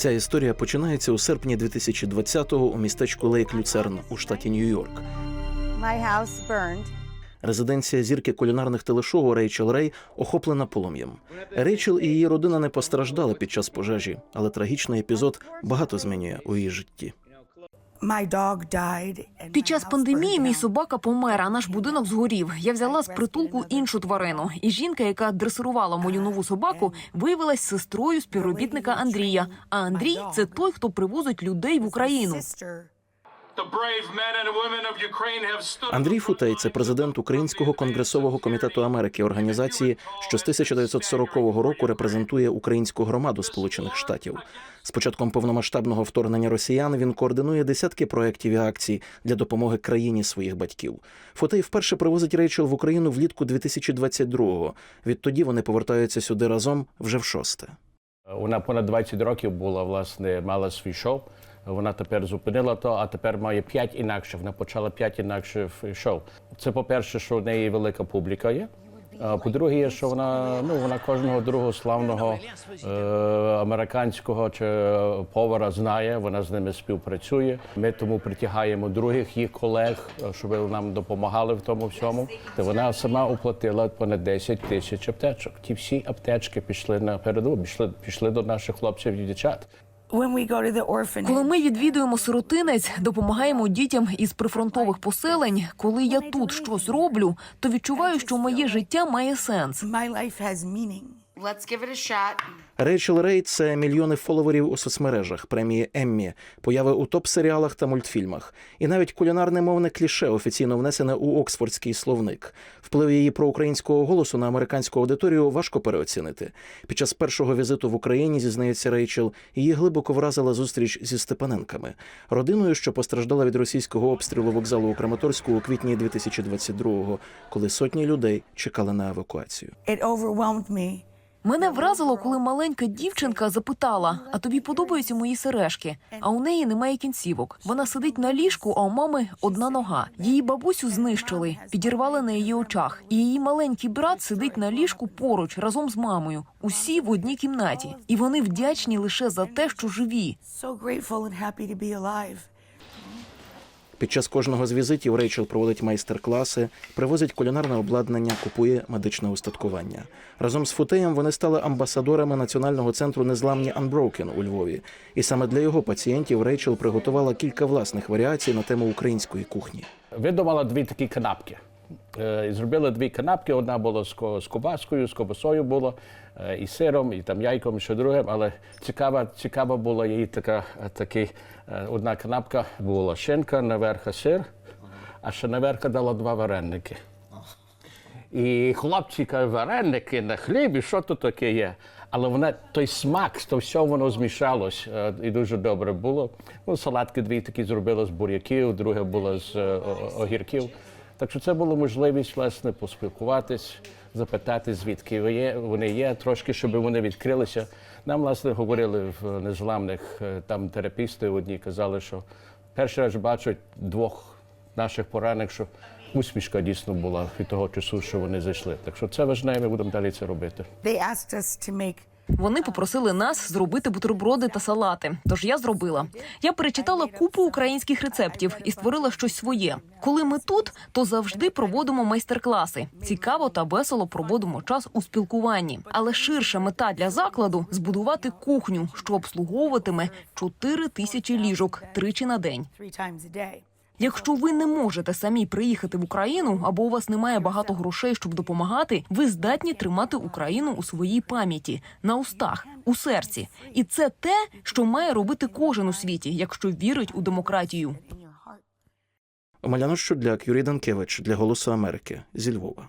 Ця історія починається у серпні 2020-го у містечку Лейк Люцерн у штаті Нью-Йорк. Резиденція зірки кулінарних телешоу Рейчел Рей охоплена полум'ям. Рейчел і її родина не постраждали під час пожежі, але трагічний епізод багато змінює у її житті. Під час пандемії мій собака помер, а наш будинок згорів. Я взяла з притулку іншу тварину. І жінка, яка дресирувала мою нову собаку, виявилась сестрою співробітника Андрія. А Андрій це той, хто привозить людей в Україну. Андрій Футей це президент Українського конгресового комітету Америки, організації, що з 1940 року репрезентує українську громаду Сполучених Штатів. З початком повномасштабного вторгнення росіян він координує десятки проєктів і акцій для допомоги країні своїх батьків. Футей вперше привозить Рейчел в Україну влітку 2022-го. Відтоді вони повертаються сюди разом вже в шосте. Вона понад 20 років була, власне, мала свій шоу. Вона тепер зупинила то, а тепер має п'ять інакших. Вона почала п'ять інакших шоу. Це, по-перше, що в неї велика публіка є. По-друге, що вона ну вона кожного другого славного е, американського чи е, повара знає. Вона з ними співпрацює. Ми тому притягаємо других їх колег, е, щоб нам допомагали в тому всьому. Та вона сама оплатила понад 10 тисяч аптечок. Ті всі аптечки пішли на передову, пішли, пішли до наших хлопців і дівчат. When we go to the orphanage, Коли ми відвідуємо сиротинець, допомагаємо дітям із прифронтових поселень. Коли я тут щось роблю, то відчуваю, що моє життя має сенс. my life has meaning. Let's give it a shot. Рейчел Рей це мільйони фоловерів у соцмережах, премії Еммі, появи у топ-серіалах та мультфільмах, і навіть кулінарне мовне кліше офіційно внесене у Оксфордський словник. Вплив її проукраїнського голосу на американську аудиторію важко переоцінити. Під час першого візиту в Україні зізнається Рейчел, її глибоко вразила зустріч зі Степаненками, родиною, що постраждала від російського обстрілу вокзалу у Краматорську у квітні 2022-го, коли сотні людей чекали на евакуацію. It overwhelmed me. Мене вразило, коли маленька дівчинка запитала: а тобі подобаються мої сережки? А у неї немає кінцівок. Вона сидить на ліжку, а у мами одна нога. Її бабусю знищили, підірвали на її очах. І її маленький брат сидить на ліжку поруч разом з мамою. Усі в одній кімнаті, і вони вдячні лише за те, що живі. Під час кожного з візитів Рейчел проводить майстер-класи, привозить кулінарне обладнання, купує медичне устаткування. Разом з Футеєм вони стали амбасадорами національного центру незламні Unbroken у Львові. І саме для його пацієнтів Рейчел приготувала кілька власних варіацій на тему української кухні. Видумала дві такі канапки. Е, і Зробили дві канапки. Одна була з ко- з ковбасою було, е, і сиром, і там яйком, і що другим. Але цікава, цікава була її така, е, такий, одна канапка була шинка, наверха сир, а ще наверха дала два вареники. І хлопці кажуть, вареники на хлібі, що тут таке є? Але вона той смак, то все воно змішалось і дуже добре було. Ну, салатки дві такі зробили з буряків, друге було з огірків. Так що це була можливість власне поспілкуватись, запитати, звідки ви є, вони є, трошки, щоб вони відкрилися. Нам, власне, говорили в незламних е, там терапісти одні казали, що перший раз бачать двох наших поранених, що усмішка дійсно була від того часу, що вони зайшли. Так що це важливо, ми будемо далі це робити. They asked us to make Вони попросили нас зробити бутерброди та салати. Тож я зробила. Я перечитала купу українських рецептів і створила щось своє. Коли ми тут, то завжди проводимо майстер-класи. Цікаво та весело проводимо час у спілкуванні. Але ширша мета для закладу збудувати кухню, що обслуговуватиме 4 тисячі ліжок тричі на день. Якщо ви не можете самі приїхати в Україну або у вас немає багато грошей, щоб допомагати, ви здатні тримати Україну у своїй пам'яті, на устах, у серці. І це те, що має робити кожен у світі, якщо вірить у демократію. Омеляно Щудляк, Юрій Данкевич для Голосу Америки зі Львова.